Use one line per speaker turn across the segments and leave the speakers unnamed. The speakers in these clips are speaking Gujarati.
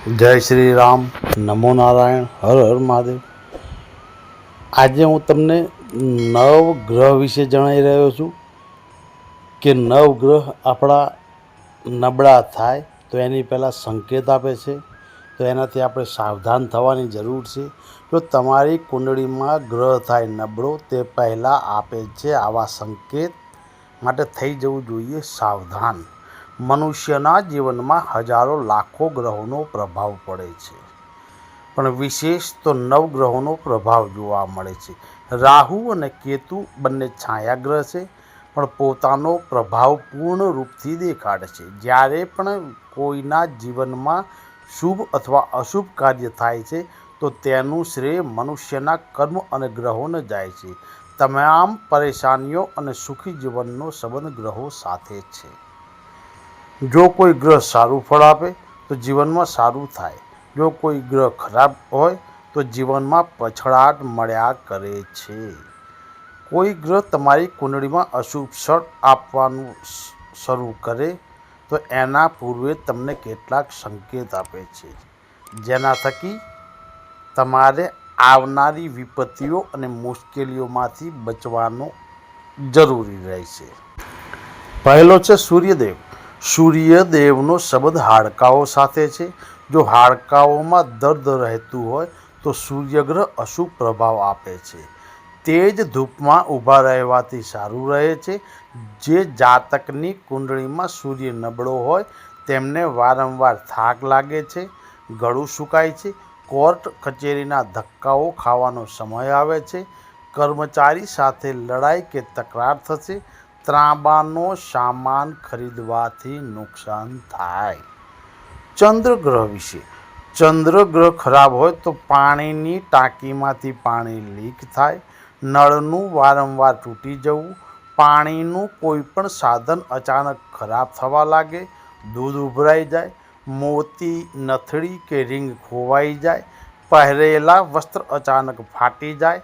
જય શ્રી રામ. નમો નારાયણ. હર હર મહાદેવ. આજે હું તમને નવ ગ્રહ વિશે જણાવી રહ્યો છું કે નવ ગ્રહ આપણા નબળા થાય તો એની પહેલાં સંકેત આપે છે. તો એનાથી આપણે સાવધાન થવાની જરૂર છે. જો તમારી કુંડળીમાં ગ્રહ થાય નબળો, તે પહેલાં આપે છે આવા સંકેત. માટે થઈ જવું જોઈએ સાવધાન. મનુષ્યના જીવનમાં હજારો લાખો ગ્રહોનો પ્રભાવ પડે છે. પણ વિશેષ તો નવગ્રહોનો પ્રભાવ જોવા મળે છે. રાહુ અને કેતુ બંને છાયાગ્રહ છે, પણ પોતાનો પ્રભાવ પૂર્ણ રૂપથી દેખાડે છે. જ્યારે પણ કોઈના જીવનમાં શુભ અથવા અશુભ કાર્ય થાય છે, તો તેનું શ્રેય મનુષ્યના કર્મ અને ગ્રહોને જાય છે. તમામ પરેશાનીઓ અને સુખી જીવનનો સંબંધ ગ્રહો સાથે છે. જો કોઈ ગ્રહ સારું ફળ આપે, તો જીવનમાં સારું થાય. જો કોઈ ગ્રહ ખરાબ હોય, તો જીવનમાં પછડાટ મળ્યા કરે છે. કોઈ ગ્રહ તમારી કુંડળીમાં અશુભ ફળ આપવાનું શરૂ કરે, તો એના પૂર્વે તમને કેટલાક સંકેત આપે છે. જેના થકી તમારે આવનારી વિપત્તિઓ અને મુશ્કેલીઓમાંથી બચવાનો જરૂરી રહેશે. પહેલો છે સૂર્યદેવ. સૂર્યદેવનો સંબંધ હાડકાઓ સાથે છે. જો હાડકાઓમાં દર્દ રહેતું હોય, તો સૂર્યગ્રહ અશુભ પ્રભાવ આપે છે. તેજ ધૂપમાં ઊભા રહેવાથી સારું રહે છે. જે જાતકની કુંડળીમાં સૂર્ય નબળો હોય, તેમને વારંવાર થાક લાગે છે, ગળું સુકાય છે. કોર્ટ કચેરીના ધક્કાઓ ખાવાનો સમય આવે છે. કર્મચારી સાથે લડાઈ કે તકરાર થશે ત્રાંબાનો સામાન ખરીદવાથી નુકસાન થાય. ચંદ્રગ્રહ વિશે. ચંદ્રગ્રહ ખરાબ હોય તો પાણીની ટાંકીમાંથી પાણી લીક થાય. નળનું વારંવાર તૂટી જવું. પાણીનું કોઈ પણ સાધન અચાનક ખરાબ થવા લાગે. દૂધ ઉભરાઈ જાય. મોતી નથડી કે રિંગ ખોવાઈ જાય. પહેરેલા વસ્ત્ર અચાનક ફાટી જાય.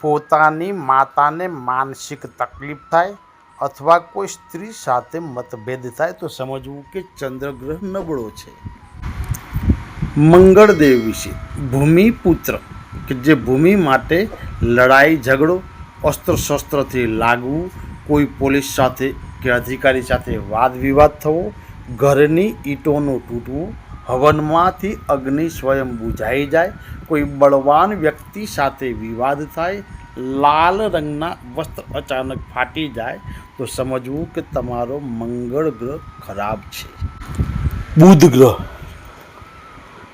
પોતાની માતાને માનસિક તકલીફ થાય. અથવા કોઈ સ્ત્રી સાથે મતભેદ થાય તો સમજવું કે ચંદ્રગ્રહ નબળો છે. મંગળદેવ વિશે. ભૂમિપુત્ર કે જે ભૂમિ માટે લડાઈ, ઝઘડો અસ્ત્ર શસ્ત્રથી લાગવું, કોઈ પોલીસ સાથે કે અધિકારી સાથે વાદ વિવાદ થવો, ઘરની ઈંટોનું તૂટવું, હવનમાંથી અગ્નિ સ્વયં બુઝાઈ જાય, કોઈ બળવાન વ્યક્તિ સાથે વિવાદ થાય લાલ રંગના વસ્ત્ર અચાનક ફાટી જાય તો સમજવું કે તમારો મંગળ ગ્રહ ખરાબ છે. બુધ ગ્રહ.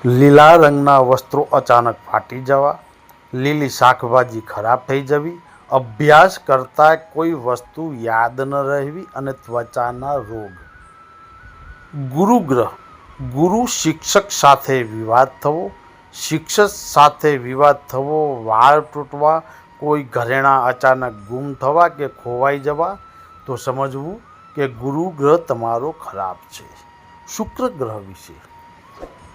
લીલા રંગના વસ્ત્રો અચાનક ફાટી જવા, લીલી શાકભાજી ખરાબ થઈ જવી, અભ્યાસ કરતા કોઈ વસ્તુ યાદ ન રહેવી અને ત્વચાના રોગ. ગુરુ ગ્રહ. ગુરુ શિક્ષક સાથે વિવાદ થવો, શિક્ષક સાથે વિવાદ થવો, વાળ તૂટવા કોઈ ઘરેણાં અચાનક ગુમ થવા કે ખોવાઈ જવા, તો સમજવું કે ગુરુ ગ્રહ તમારો ખરાબ છે. શુક્ર ગ્રહ વિશે.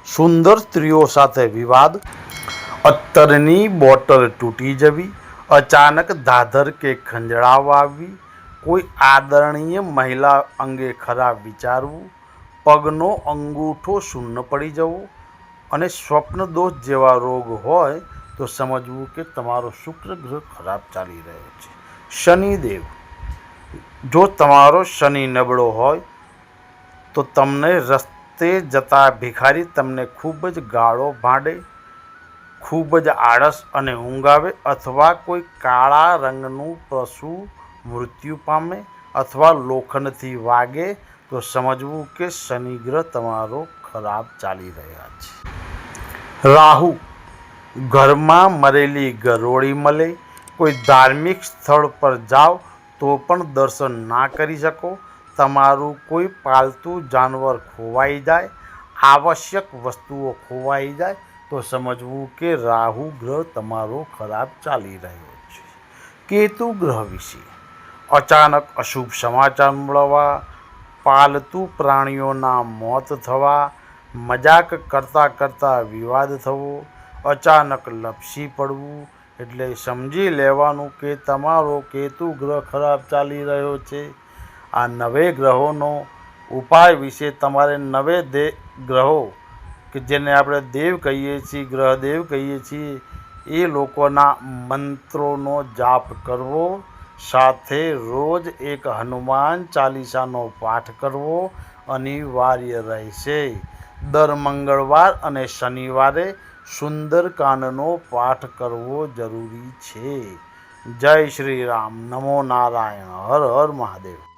સુંદર સ્ત્રીઓ સાથે વિવાદ, અત્તરની બોટલ તૂટી જવી, અચાનક દાદર કે ખંજડાવ આવવી કોઈ આદરણીય મહિલા અંગે ખરાબ વિચારવું, પગનો અંગૂઠો શૂન્ય પડી જવો અને સ્વપ્ન દોષ જેવા રોગ હોય તો સમજવું કે તમારો શુક્ર ગ્રહ ખરાબ ચાલી રહ્યો છે. શનિદેવ, જો તમારો શનિ નબળો હોય, તો તમને રસ્તે જતા ભિખારી તમને ખૂબ જ ગાળો ભાંડે, ખૂબ જ આળસ અને ઊંઘ આવે અથવા કોઈ કાળા રંગનું પશુ મૃત્યુ પામે અથવા લોખંડથી વાગે, તો સમજવું કે શનિગ્રહ તમારો ખરાબ ચાલી રહ્યા છે. રાહુ ઘરમાં મરેલી ગરોળી મળે, કોઈ ધાર્મિક સ્થળ પર જાઓ તો પણ દર્શન ના કરી શકો. તમારું કોઈ પાલતુ જાનવર ખોવાઈ જાય, આવશ્યક વસ્તુઓ ખોવાઈ જાય, તો સમજવું કે રાહુ ગ્રહ તમારો ખરાબ ચાલી રહ્યો છે. કેતુ ગ્રહ વિશે અચાનક અશુભ સમાચાર મળવા, પાલતુ પ્રાણીઓના મોત થવા, મજાક કરતાં કરતાં વિવાદ થવો અચાનક લપસી પડવું એટલે સમજી લેવાનું કે તમારો કેતુ ગ્રહ ખરાબ ચાલી રહ્યો છે. આ નવે ગ્રહોનો ઉપાય વિશે તમારે નવે દે ગ્રહો કે જેને આપણે દેવ કહીએ છીએ, ગ્રહદેવ કહીએ છીએ, એ લોકોના મંત્રોનો જાપ કરવો, સાથે રોજ એક હનુમાન ચાલીસાનો પાઠ કરવો અનિવાર્ય રહેશે. દર મંગળવાર અને શનિવારે સુંદરકાંડનો પાઠ કરવો જરૂરી છે. જય શ્રી રામ. નમો નારાયણ. હર હર મહાદેવ.